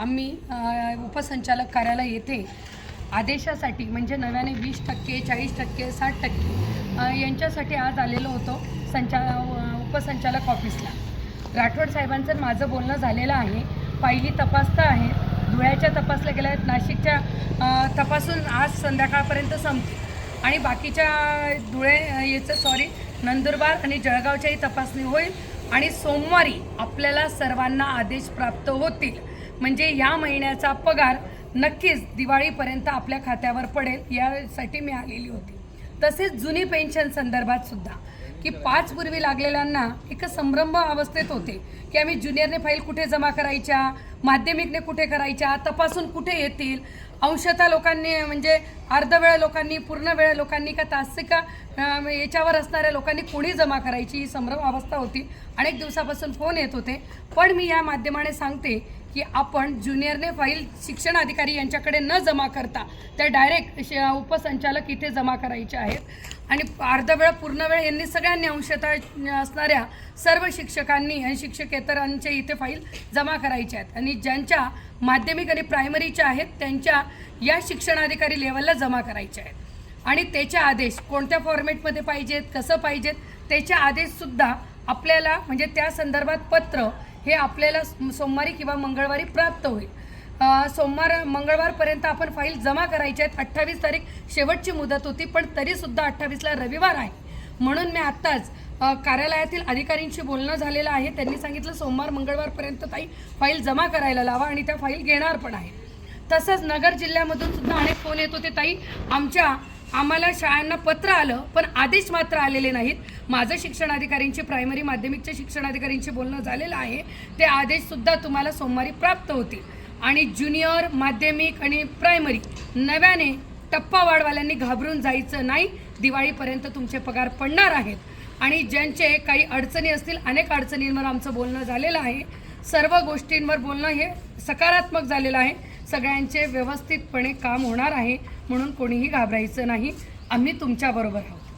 आम्ही उपसंचालक कार्यालय येथे आदेशासाठी म्हणजे नव्याने वीस टक्के चाळीस टक्के साठ टक्के यांच्यासाठी आज आलेलो होतो संचा उपसंचालक ऑफिसला. राठोड साहेबांचं माझं बोलणं झालेलं आहे. पहिली तपासता आहे. धुळ्याच्या तपासल्या गेल्या आहेत नाशिकच्या तपासून आज संध्याकाळपर्यंत संपते आणि बाकीच्या धुळे याचं सॉरी नंदुरबार आणि जळगावच्याही तपासणी होईल आणि सोमवारी आपल्याला सर्वांना आदेश प्राप्त होतील. म्हणजे या महिन्याचा पगार नक्कीच दिवाळीपर्यंत आपल्या खात्यावर पडेल यासाठी मी आलेली होती. तसेच जुनी पेन्शन संदर्भात सुद्धा की पाच पूर्वी लागलेल्यांना एक संभ्रम अवस्थेत होते की आम्ही ज्युनियरने फाईल कुठे जमा करायच्या माध्यमिकने कुठे करायच्या तपासून कुठे येतील अंशतः लोकांनी म्हणजे अर्धवेळ लोकांनी पूर्ण वेळ लोकांनी का तासिका याच्यावर असणाऱ्या लोकांनी कोणी जमा करायची ही संभ्रम अवस्था होती. अनेक दिवसापासून फोन येत होते. पण मी या माध्यमाने सांगते की आपण ज्युनियरने फाईल शिक्षण अधिकारी यांच्याकडे न जमा करता त्या डायरेक्ट उपसंचालक इथे जमा करायचे आहेत. आणि अर्धा वेळ पूर्ण वेळ यांनी सगळ्यांनी अंशतः असणाऱ्या सर्व शिक्षकांनी आणि शिक्षकेतरांचे इथे फाईल जमा करायच्या आहेत. आणि ज्यांच्या माध्यमिक आणि प्रायमरीच्या आहेत त्यांच्या या शिक्षणाधिकारी लेवलला जमा करायच्या आहेत. आणि त्याचे आदेश कोणत्या फॉर्मॅटमध्ये पाहिजेत कसं पाहिजेत त्याचे आदेशसुद्धा आपल्याला म्हणजे त्या संदर्भात पत्र हे आपल्याला सोमवारी किंवा मंगळवारी प्राप्त होईल. सोमवार मंगळवारपर्यंत आपण फाईल जमा करायच्या आहेत. अठ्ठावीस तारीख शेवटची मुदत होती पण तरीसुद्धा अठ्ठावीसला रविवार आहे. म्हणून मी आत्ताच कार्यालयातील अधिकाऱ्यांशी बोलणं झालेलं आहे. त्यांनी सांगितलं सोमवार मंगळवारपर्यंत ताई फाईल जमा करायला लावा आणि त्या फाईल घेणार पण आहे. तसंच नगर जिल्ह्यामधून सुद्धा अनेक फोन येत होते. ताई आमच्या आम्हाला शाळांना पत्र आलं पण आदेश मात्र आलेले नाहीत. माझं शिक्षणाधिकाऱ्यांची प्रायमरी माध्यमिकच्या शिक्षणाधिकाऱ्यांशी बोलणं झालेलं आहे. ते आदेशसुद्धा तुम्हाला सोमवारी प्राप्त होतील. आणि ज्युनियर माध्यमिक आणि प्रायमरी नव्याने टप्पा वाढवाल्यांनी घाबरून जायचं नाही. दिवाळीपर्यंत तुमचे पगार पडणार आहेत. आणि ज्यांचे काही अडचणी असतील अनेक अडचणींवर आमचं बोलणं झालेलं आहे. सर्व गोष्टींवर बोलणं हे सकारात्मक झालेलं आहे. सगळ्यांचे व्यवस्थितपणे काम होणार आहे म्हणून कोणीही घाबरायचं नाही. आम्ही तुमच्याबरोबर आहोत.